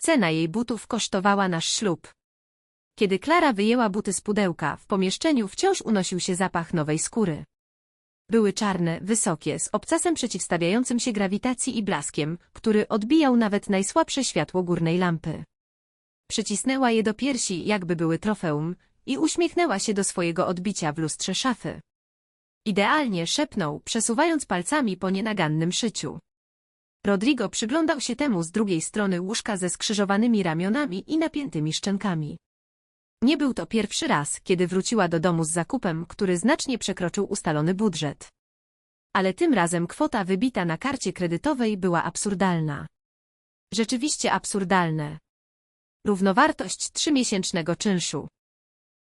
Cena jej butów kosztowała nasz ślub. Kiedy Klara wyjęła buty z pudełka, w pomieszczeniu wciąż unosił się zapach nowej skóry. Były czarne, wysokie, z obcasem przeciwstawiającym się grawitacji i blaskiem, który odbijał nawet najsłabsze światło górnej lampy. Przycisnęła je do piersi, jakby były trofeum, i uśmiechnęła się do swojego odbicia w lustrze szafy. Idealnie szepnął, przesuwając palcami po nienagannym szyciu. Rodrigo przyglądał się temu z drugiej strony łóżka ze skrzyżowanymi ramionami i napiętymi szczękami. Nie był to pierwszy raz, kiedy wróciła do domu z zakupem, który znacznie przekroczył ustalony budżet. Ale tym razem kwota wybita na karcie kredytowej była absurdalna. Rzeczywiście absurdalne. Równowartość trzymiesięcznego czynszu.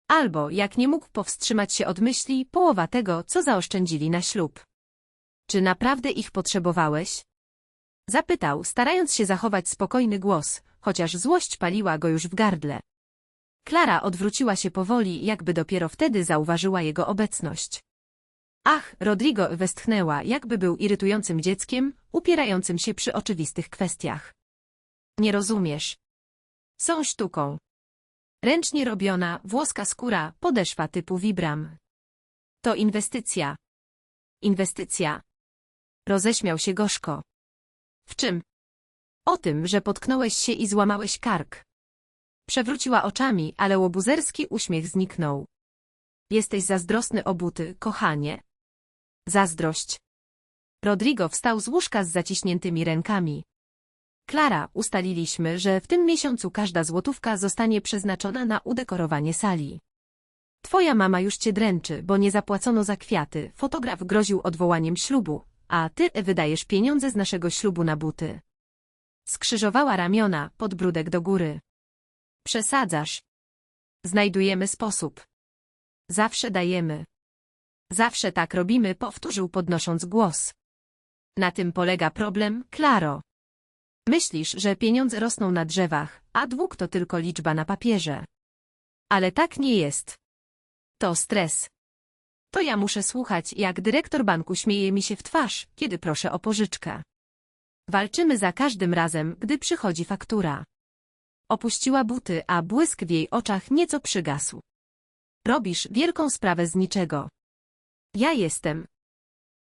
Albo, jak nie mógł powstrzymać się od myśli, połowa tego, co zaoszczędzili na ślub. Czy naprawdę ich potrzebowałeś? Zapytał, starając się zachować spokojny głos, chociaż złość paliła go już w gardle. Klara odwróciła się powoli, jakby dopiero wtedy zauważyła jego obecność. Ach, Rodrigo westchnęła, jakby był irytującym dzieckiem, upierającym się przy oczywistych kwestiach. Nie rozumiesz. Są sztuką. Ręcznie robiona, włoska skóra, podeszwa typu Vibram. To inwestycja. Inwestycja. Roześmiał się gorzko. W czym? O tym, że potknąłeś się i złamałeś kark. Przewróciła oczami, ale łobuzerski uśmiech zniknął. Jesteś zazdrosny o buty, kochanie. Zazdrość. Rodrigo wstał z łóżka z zaciśniętymi rękami. Klara, ustaliliśmy, że w tym miesiącu każda złotówka zostanie przeznaczona na udekorowanie sali. Twoja mama już cię dręczy, bo nie zapłacono za kwiaty, fotograf groził odwołaniem ślubu, a ty wydajesz pieniądze z naszego ślubu na buty. Skrzyżowała ramiona, podbródek do góry. Przesadzasz. Znajdujemy sposób. Zawsze dajemy. Zawsze tak robimy, powtórzył podnosząc głos. Na tym polega problem, Klaro. Myślisz, że pieniądze rosną na drzewach, a dług to tylko liczba na papierze. Ale tak nie jest. To stres. To ja muszę słuchać, jak dyrektor banku śmieje mi się w twarz, kiedy proszę o pożyczkę. Walczymy za każdym razem, gdy przychodzi faktura. Opuściła buty, a błysk w jej oczach nieco przygasł. Robisz wielką sprawę z niczego. Ja jestem.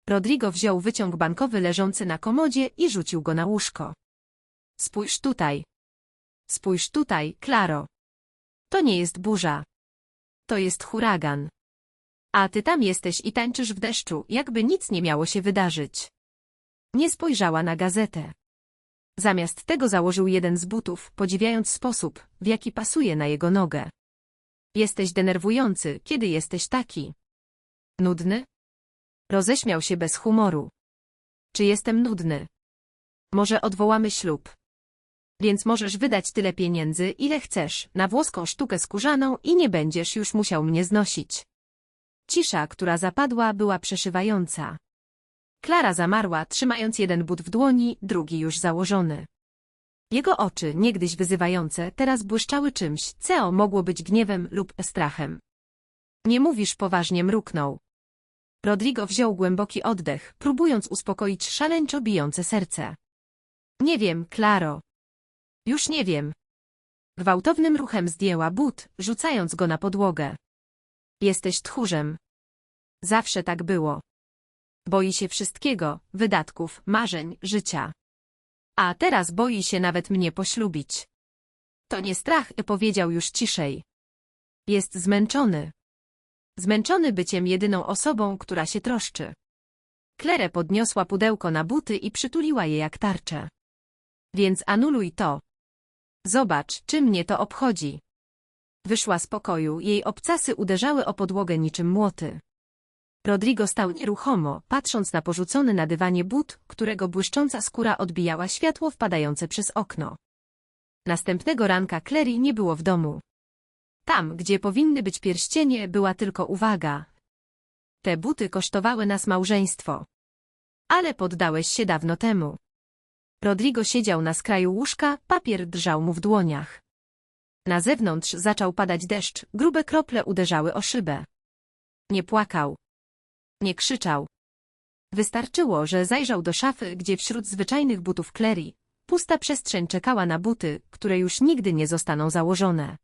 Rodrigo wziął wyciąg bankowy leżący na komodzie i rzucił go na łóżko. Spójrz tutaj. Spójrz tutaj, Klaro. To nie jest burza. To jest huragan. A ty tam jesteś i tańczysz w deszczu, jakby nic nie miało się wydarzyć. Nie spojrzała na gazetę. Zamiast tego założył jeden z butów, podziwiając sposób, w jaki pasuje na jego nogę. Jesteś denerwujący, kiedy jesteś taki. Nudny? Roześmiał się bez humoru. Czy jestem nudny? Może odwołamy ślub. Więc możesz wydać tyle pieniędzy, ile chcesz, na włoską sztukę skórzaną i nie będziesz już musiał mnie znosić. Cisza, która zapadła, była przeszywająca. Klara zamarła, trzymając jeden but w dłoni, drugi już założony. Jego oczy, niegdyś wyzywające, teraz błyszczały czymś, co mogło być gniewem lub strachem. Nie mówisz poważnie, mruknął. Rodrigo wziął głęboki oddech, próbując uspokoić szaleńczo bijące serce. Nie wiem, Klaro. Już nie wiem. Gwałtownym ruchem zdjęła but, rzucając go na podłogę. Jesteś tchórzem. Zawsze tak było. Boi się wszystkiego, wydatków, marzeń, życia. A teraz boi się nawet mnie poślubić. To nie strach, powiedział już ciszej. Jest zmęczony. Zmęczony byciem jedyną osobą, która się troszczy. Klerę podniosła pudełko na buty i przytuliła je jak tarczę. Więc anuluj to. Zobacz, czy mnie to obchodzi. Wyszła z pokoju, jej obcasy uderzały o podłogę niczym młoty. Rodrigo stał nieruchomo, patrząc na porzucony na dywanie but, którego błyszcząca skóra odbijała światło wpadające przez okno. Następnego ranka Clary nie było w domu. Tam, gdzie powinny być pierścienie, była tylko uwaga. Te buty kosztowały nas małżeństwo. Ale poddałeś się dawno temu. Rodrigo siedział na skraju łóżka, papier drżał mu w dłoniach. Na zewnątrz zaczął padać deszcz, grube krople uderzały o szybę. Nie płakał. Nie krzyczał. Wystarczyło, że zajrzał do szafy, gdzie wśród zwyczajnych butów Clary, Pusta przestrzeń czekała na buty, które już nigdy nie zostaną założone.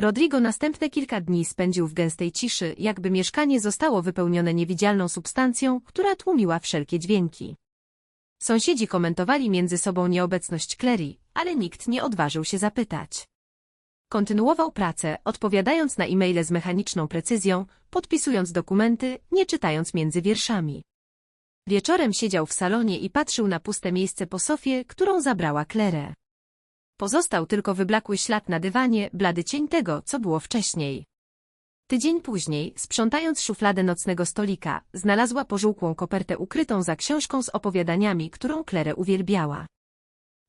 Rodrigo następne kilka dni spędził w gęstej ciszy, jakby mieszkanie zostało wypełnione niewidzialną substancją, która tłumiła wszelkie dźwięki. Sąsiedzi komentowali między sobą nieobecność Clary, ale nikt nie odważył się zapytać. Kontynuował pracę, odpowiadając na e-maile z mechaniczną precyzją, podpisując dokumenty, nie czytając między wierszami. Wieczorem siedział w salonie i patrzył na puste miejsce po sofie, którą zabrała Klerę. Pozostał tylko wyblakły ślad na dywanie, blady cień tego, co było wcześniej. Tydzień później, sprzątając szufladę nocnego stolika, znalazła pożółkłą kopertę ukrytą za książką z opowiadaniami, którą Klerę uwielbiała.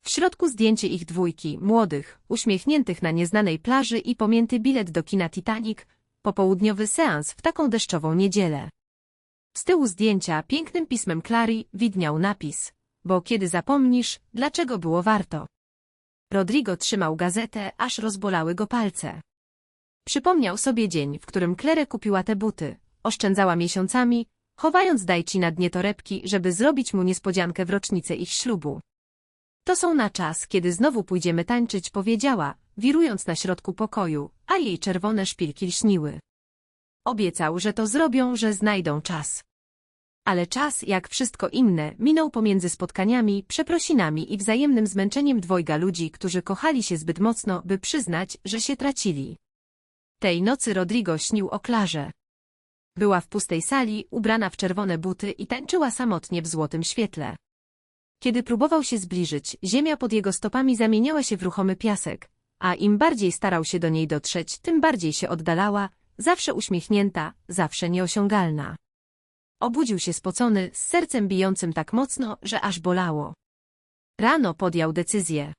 W środku zdjęcie ich dwójki, młodych, uśmiechniętych na nieznanej plaży i pomięty bilet do kina Titanic, popołudniowy seans w taką deszczową niedzielę. Z tyłu zdjęcia pięknym pismem Clary widniał napis, bo kiedy zapomnisz, dlaczego było warto. Rodrigo trzymał gazetę, aż rozbolały go palce. Przypomniał sobie dzień, w którym Claire kupiła te buty, oszczędzała miesiącami, chowając dajci na dnie torebki, żeby zrobić mu niespodziankę w rocznicę ich ślubu. To są na czas, kiedy znowu pójdziemy tańczyć, powiedziała, wirując na środku pokoju, a jej czerwone szpilki lśniły. Obiecał, że to zrobią, że znajdą czas. Ale czas, jak wszystko inne, minął pomiędzy spotkaniami, przeprosinami i wzajemnym zmęczeniem dwojga ludzi, którzy kochali się zbyt mocno, by przyznać, że się tracili. Tej nocy Rodrigo śnił o Klarze. Była w pustej sali, ubrana w czerwone buty i tańczyła samotnie w złotym świetle. Kiedy próbował się zbliżyć, ziemia pod jego stopami zamieniała się w ruchomy piasek, a im bardziej starał się do niej dotrzeć, tym bardziej się oddalała, zawsze uśmiechnięta, zawsze nieosiągalna. Obudził się spocony, z sercem bijącym tak mocno, że aż bolało. Rano podjął decyzję.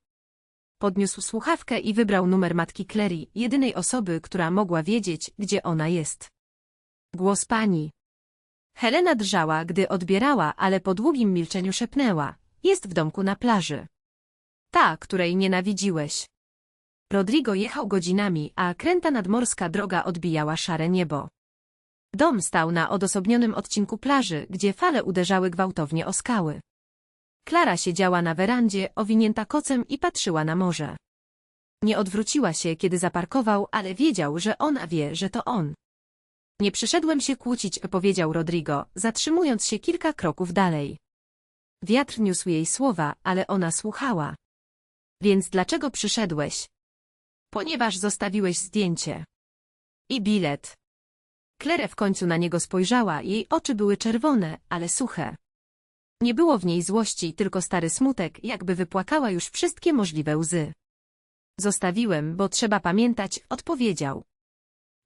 Podniósł słuchawkę i wybrał numer matki Clary, jedynej osoby, która mogła wiedzieć, gdzie ona jest. Głos pani. Helena drżała, gdy odbierała, ale po długim milczeniu szepnęła. Jest w domku na plaży. Ta, której nienawidziłeś. Rodrigo jechał godzinami, a kręta nadmorska droga odbijała szare niebo. Dom stał na odosobnionym odcinku plaży, gdzie fale uderzały gwałtownie o skały. Klara siedziała na werandzie, owinięta kocem i patrzyła na morze. Nie odwróciła się, kiedy zaparkował, ale wiedział, że ona wie, że to on. Nie przyszedłem się kłócić, powiedział Rodrigo, zatrzymując się kilka kroków dalej. Wiatr niósł jej słowa, ale ona słuchała. Więc dlaczego przyszedłeś? Ponieważ zostawiłeś zdjęcie. I bilet. Klere w końcu na niego spojrzała, jej oczy były czerwone, ale suche. Nie było w niej złości, tylko stary smutek, jakby wypłakała już wszystkie możliwe łzy. Zostawiłem, bo trzeba pamiętać, odpowiedział.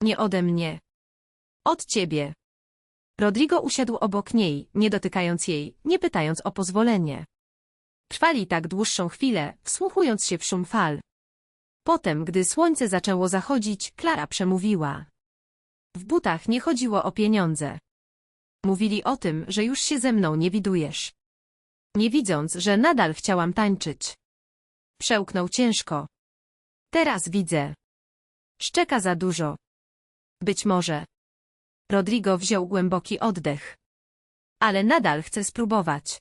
Nie ode mnie. Od ciebie. Rodrigo usiadł obok niej, nie dotykając jej, nie pytając o pozwolenie. Trwali tak dłuższą chwilę, wsłuchując się w szum fal. Potem, gdy słońce zaczęło zachodzić, Klara przemówiła. W butach nie chodziło o pieniądze. Mówili o tym, że już się ze mną nie widujesz. Nie widząc, że nadal chciałam tańczyć. Przełknął ciężko. Teraz widzę. Szczeka za dużo. Być może. Rodrigo wziął głęboki oddech. Ale nadal chcę spróbować.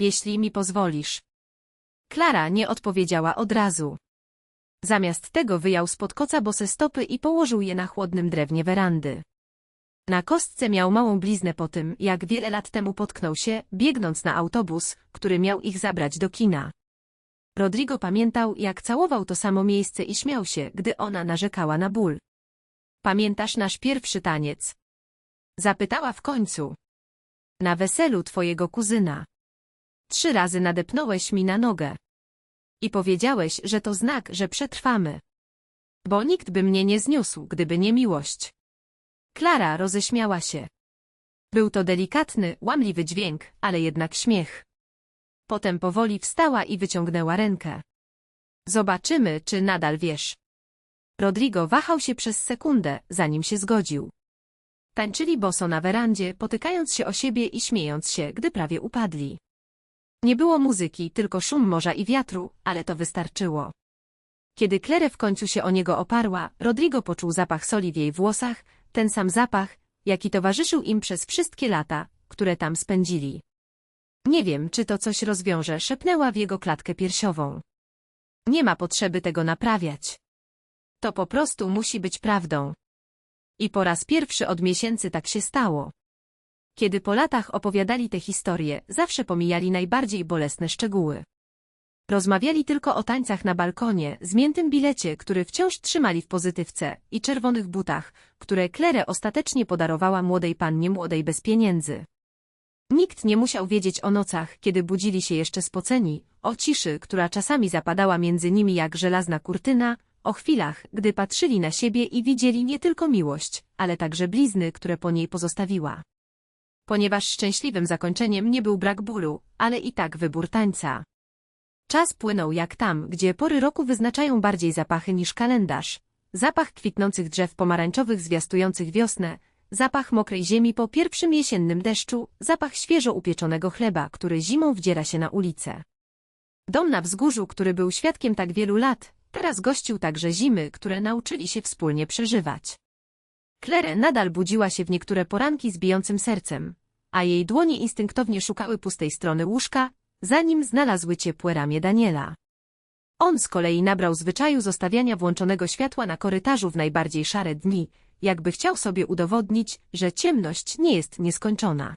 Jeśli mi pozwolisz. Klara nie odpowiedziała od razu. Zamiast tego wyjął spod koca bose stopy i położył je na chłodnym drewnie werandy. Na kostce miał małą bliznę po tym, jak wiele lat temu potknął się, biegnąc na autobus, który miał ich zabrać do kina. Rodrigo pamiętał, jak całował to samo miejsce i śmiał się, gdy ona narzekała na ból. Pamiętasz nasz pierwszy taniec? Zapytała w końcu. Na weselu twojego kuzyna. Trzy razy nadepnąłeś mi na nogę. I powiedziałeś, że to znak, że przetrwamy. Bo nikt by mnie nie zniósł, gdyby nie miłość. Klara roześmiała się. Był to delikatny, łamliwy dźwięk, ale jednak śmiech. Potem powoli wstała i wyciągnęła rękę. Zobaczymy, czy nadal wiesz. Rodrigo wahał się przez sekundę, zanim się zgodził. Tańczyli boso na werandzie, potykając się o siebie i śmiejąc się, gdy prawie upadli. Nie było muzyki, tylko szum morza i wiatru, ale to wystarczyło. Kiedy Claire w końcu się o niego oparła, Rodrigo poczuł zapach soli w jej włosach, ten sam zapach, jaki towarzyszył im przez wszystkie lata, które tam spędzili. Nie wiem, czy to coś rozwiąże, szepnęła w jego klatkę piersiową. Nie ma potrzeby tego naprawiać. To po prostu musi być prawdą. I po raz pierwszy od miesięcy tak się stało. Kiedy po latach opowiadali te historie, zawsze pomijali najbardziej bolesne szczegóły. Rozmawiali tylko o tańcach na balkonie, zmiętym bilecie, który wciąż trzymali w pozytywce, i czerwonych butach, które Claire ostatecznie podarowała młodej pannie młodej bez pieniędzy. Nikt nie musiał wiedzieć o nocach, kiedy budzili się jeszcze spoceni, o ciszy, która czasami zapadała między nimi jak żelazna kurtyna, o chwilach, gdy patrzyli na siebie i widzieli nie tylko miłość, ale także blizny, które po niej pozostawiła. Ponieważ szczęśliwym zakończeniem nie był brak bólu, ale i tak wybór tańca. Czas płynął jak tam, gdzie pory roku wyznaczają bardziej zapachy niż kalendarz. Zapach kwitnących drzew pomarańczowych zwiastujących wiosnę, zapach mokrej ziemi po pierwszym jesiennym deszczu, zapach świeżo upieczonego chleba, który zimą wdziera się na ulicę. Dom na wzgórzu, który był świadkiem tak wielu lat, teraz gościł także zimy, które nauczyli się wspólnie przeżywać. Claire nadal budziła się w niektóre poranki z bijącym sercem, a jej dłonie instynktownie szukały pustej strony łóżka, zanim znalazły ciepłe ramię Daniela. On z kolei nabrał zwyczaju zostawiania włączonego światła na korytarzu w najbardziej szare dni, jakby chciał sobie udowodnić, że ciemność nie jest nieskończona.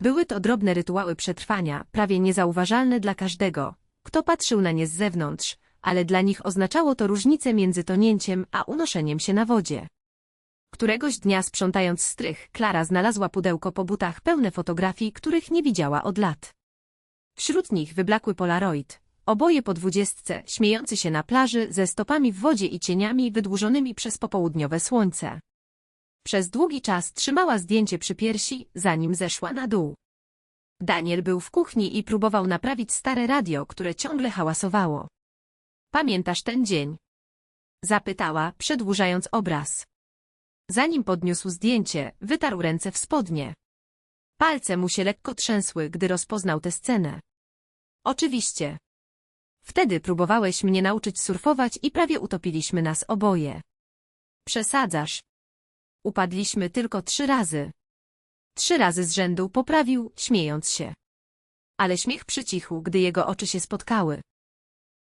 Były to drobne rytuały przetrwania, prawie niezauważalne dla każdego, kto patrzył na nie z zewnątrz, ale dla nich oznaczało to różnicę między tonięciem a unoszeniem się na wodzie. Któregoś dnia sprzątając strych, Klara znalazła pudełko po butach pełne fotografii, których nie widziała od lat. Wśród nich wyblakły polaroid, oboje po dwudziestce, śmiejący się na plaży, ze stopami w wodzie i cieniami wydłużonymi przez popołudniowe słońce. Przez długi czas trzymała zdjęcie przy piersi, zanim zeszła na dół. Daniel był w kuchni i próbował naprawić stare radio, które ciągle hałasowało. Pamiętasz ten dzień? Zapytała, przedłużając obraz. Zanim podniósł zdjęcie, wytarł ręce w spodnie. Palce mu się lekko trzęsły, gdy rozpoznał tę scenę. Oczywiście. Wtedy próbowałeś mnie nauczyć surfować i prawie utopiliśmy nas oboje. Przesadzasz. Upadliśmy tylko trzy razy. Trzy razy z rzędu poprawił, śmiejąc się. Ale śmiech przycichł, gdy jego oczy się spotkały.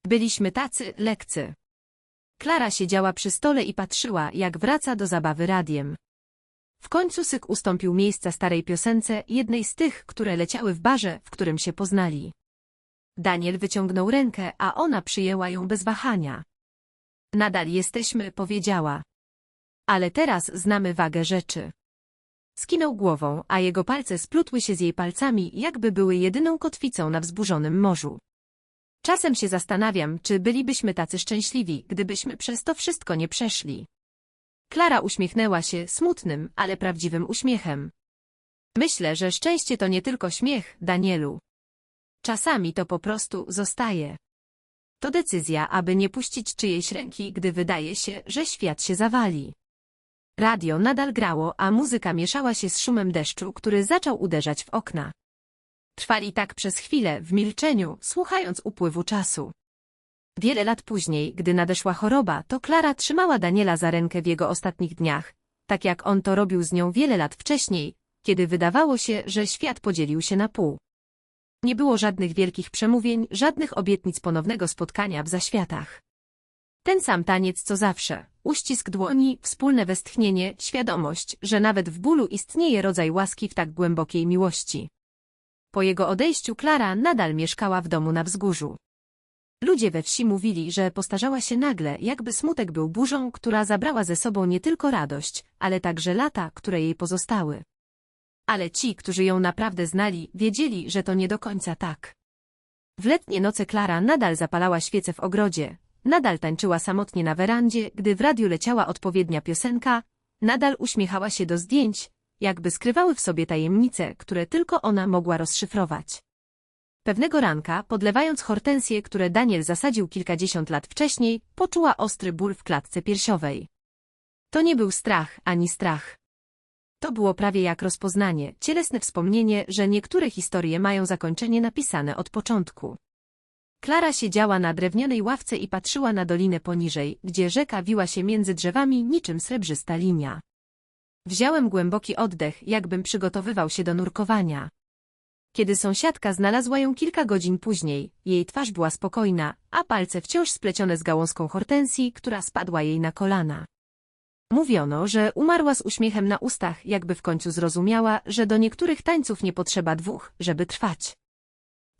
Byliśmy tacy lekcy. Klara siedziała przy stole i patrzyła, jak wraca do zabawy radiem. W końcu syk ustąpił miejsca starej piosence, jednej z tych, które leciały w barze, w którym się poznali. Daniel wyciągnął rękę, a ona przyjęła ją bez wahania. Nadal jesteśmy, powiedziała. Ale teraz znamy wagę rzeczy. Skinął głową, a jego palce splutły się z jej palcami, jakby były jedyną kotwicą na wzburzonym morzu. Czasem się zastanawiam, czy bylibyśmy tacy szczęśliwi, gdybyśmy przez to wszystko nie przeszli. Klara uśmiechnęła się smutnym, ale prawdziwym uśmiechem. Myślę, że szczęście to nie tylko śmiech, Danielu. Czasami to po prostu zostaje. To decyzja, aby nie puścić czyjejś ręki, gdy wydaje się, że świat się zawali. Radio nadal grało, a muzyka mieszała się z szumem deszczu, który zaczął uderzać w okna. Trwali tak przez chwilę, w milczeniu, słuchając upływu czasu. Wiele lat później, gdy nadeszła choroba, to Klara trzymała Daniela za rękę w jego ostatnich dniach, tak jak on to robił z nią wiele lat wcześniej, kiedy wydawało się, że świat podzielił się na pół. Nie było żadnych wielkich przemówień, żadnych obietnic ponownego spotkania w zaświatach. Ten sam taniec co zawsze, uścisk dłoni, wspólne westchnienie, świadomość, że nawet w bólu istnieje rodzaj łaski w tak głębokiej miłości. Po jego odejściu Klara nadal mieszkała w domu na wzgórzu. Ludzie we wsi mówili, że postarzała się nagle, jakby smutek był burzą, która zabrała ze sobą nie tylko radość, ale także lata, które jej pozostały. Ale ci, którzy ją naprawdę znali, wiedzieli, że to nie do końca tak. W letnie noce Klara nadal zapalała świece w ogrodzie, nadal tańczyła samotnie na werandzie, gdy w radiu leciała odpowiednia piosenka, nadal uśmiechała się do zdjęć, jakby skrywały w sobie tajemnice, które tylko ona mogła rozszyfrować. Pewnego ranka, podlewając hortensje, które Daniel zasadził kilkadziesiąt lat wcześniej, poczuła ostry ból w klatce piersiowej. To nie był strach, ani strach. To było prawie jak rozpoznanie, cielesne wspomnienie, że niektóre historie mają zakończenie napisane od początku. Klara siedziała na drewnianej ławce i patrzyła na dolinę poniżej, gdzie rzeka wiła się między drzewami niczym srebrzysta linia. Wziąłem głęboki oddech, jakbym przygotowywał się do nurkowania. Kiedy sąsiadka znalazła ją kilka godzin później, jej twarz była spokojna, a palce wciąż splecione z gałązką hortensji, która spadła jej na kolana. Mówiono, że umarła z uśmiechem na ustach, jakby w końcu zrozumiała, że do niektórych tańców nie potrzeba dwóch, żeby trwać.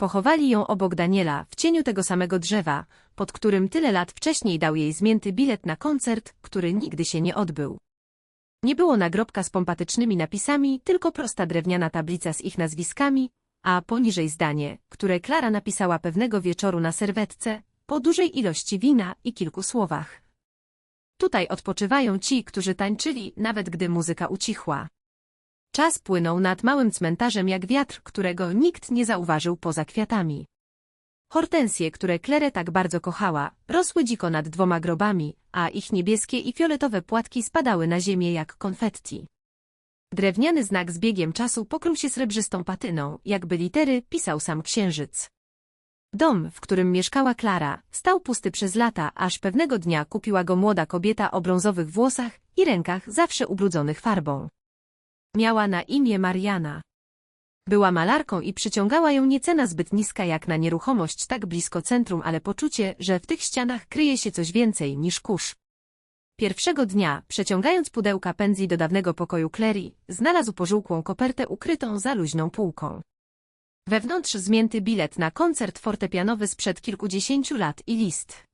Pochowali ją obok Daniela, w cieniu tego samego drzewa, pod którym tyle lat wcześniej dał jej zmięty bilet na koncert, który nigdy się nie odbył. Nie było nagrobka z pompatycznymi napisami, tylko prosta drewniana tablica z ich nazwiskami, a poniżej zdanie, które Klara napisała pewnego wieczoru na serwetce, po dużej ilości wina i kilku słowach. Tutaj odpoczywają ci, którzy tańczyli, nawet gdy muzyka ucichła. Czas płynął nad małym cmentarzem jak wiatr, którego nikt nie zauważył poza kwiatami. Hortensje, które Klerę tak bardzo kochała, rosły dziko nad dwoma grobami, a ich niebieskie i fioletowe płatki spadały na ziemię jak konfetti. Drewniany znak z biegiem czasu pokrył się srebrzystą patyną, jakby litery pisał sam księżyc. Dom, w którym mieszkała Klara, stał pusty przez lata, aż pewnego dnia kupiła go młoda kobieta o brązowych włosach i rękach zawsze ubrudzonych farbą. Miała na imię Mariana. Była malarką i przyciągała ją nie cena zbyt niska jak na nieruchomość tak blisko centrum, ale poczucie, że w tych ścianach kryje się coś więcej niż kurz. Pierwszego dnia, przeciągając pudełka pędzli do dawnego pokoju Clary, znalazł pożółkłą kopertę ukrytą za luźną półką. Wewnątrz zmięty bilet na koncert fortepianowy sprzed kilkudziesięciu lat i list.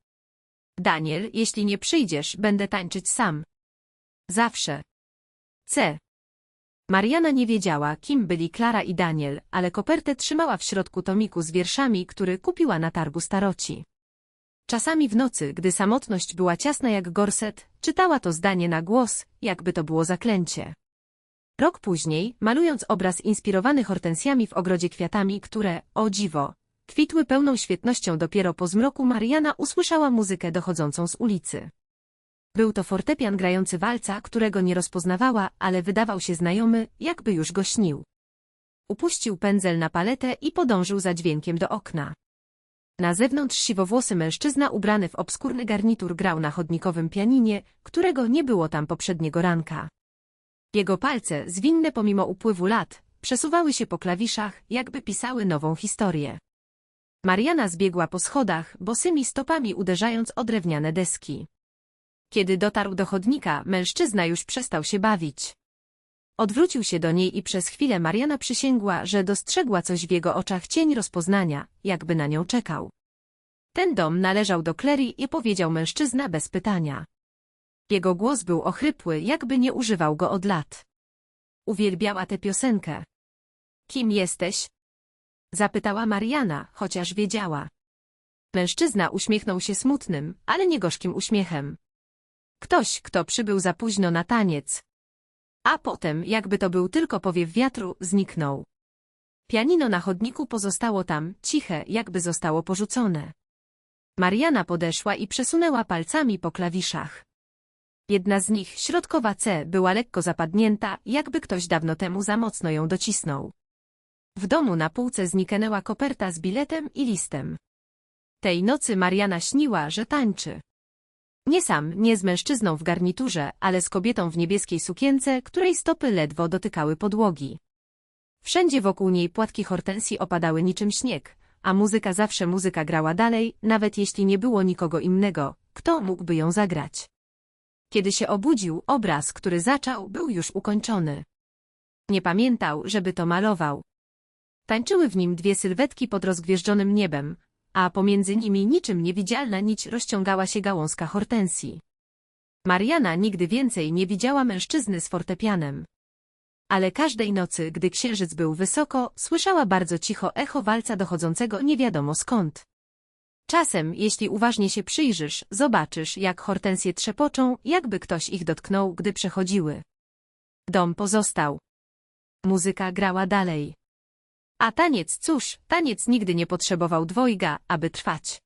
Daniel, jeśli nie przyjdziesz, będę tańczyć sam. Zawsze. C. Mariana nie wiedziała, kim byli Klara i Daniel, ale kopertę trzymała w środku tomiku z wierszami, który kupiła na targu staroci. Czasami w nocy, gdy samotność była ciasna jak gorset, czytała to zdanie na głos, jakby to było zaklęcie. Rok później, malując obraz inspirowany hortensjami w ogrodzie kwiatami, które, o dziwo, kwitły pełną świetnością dopiero po zmroku, Mariana usłyszała muzykę dochodzącą z ulicy. Był to fortepian grający walca, którego nie rozpoznawała, ale wydawał się znajomy, jakby już go śnił. Upuścił pędzel na paletę i podążył za dźwiękiem do okna. Na zewnątrz siwowłosy mężczyzna ubrany w obskurny garnitur grał na chodnikowym pianinie, którego nie było tam poprzedniego ranka. Jego palce, zwinne pomimo upływu lat, przesuwały się po klawiszach, jakby pisały nową historię. Mariana zbiegła po schodach, bosymi stopami uderzając o drewniane deski. Kiedy dotarł do chodnika, mężczyzna już przestał się bawić. Odwrócił się do niej i przez chwilę Mariana przysięgła, że dostrzegła coś w jego oczach cień rozpoznania, jakby na nią czekał. Ten dom należał do Clary i powiedział mężczyzna bez pytania. Jego głos był ochrypły, jakby nie używał go od lat. Uwielbiała tę piosenkę. Kim jesteś? Zapytała Mariana, chociaż wiedziała. Mężczyzna uśmiechnął się smutnym, ale nie gorzkim uśmiechem. Ktoś, kto przybył za późno na taniec. A potem, jakby to był tylko powiew wiatru, zniknął. Pianino na chodniku pozostało tam, ciche, jakby zostało porzucone. Mariana podeszła i przesunęła palcami po klawiszach. Jedna z nich, środkowa C, była lekko zapadnięta, jakby ktoś dawno temu za mocno ją docisnął. W domu na półce zniknęła koperta z biletem i listem. Tej nocy Mariana śniła, że tańczy. Nie sam, nie z mężczyzną w garniturze, ale z kobietą w niebieskiej sukience, której stopy ledwo dotykały podłogi. Wszędzie wokół niej płatki hortensji opadały niczym śnieg, a muzyka zawsze muzyka grała dalej, nawet jeśli nie było nikogo innego, kto mógłby ją zagrać. Kiedy się obudził, obraz, który zaczął, był już ukończony. Nie pamiętał, żeby to malował. Tańczyły w nim dwie sylwetki pod rozgwieżdżonym niebem, a pomiędzy nimi niczym niewidzialna nić rozciągała się gałązka hortensji. Mariana nigdy więcej nie widziała mężczyzny z fortepianem. Ale każdej nocy, gdy księżyc był wysoko, słyszała bardzo cicho echo walca dochodzącego nie wiadomo skąd. Czasem, jeśli uważnie się przyjrzysz, zobaczysz, jak hortensje trzepoczą, jakby ktoś ich dotknął, gdy przechodziły. Dom pozostał. Muzyka grała dalej. A taniec, cóż, taniec nigdy nie potrzebował dwojga, aby trwać.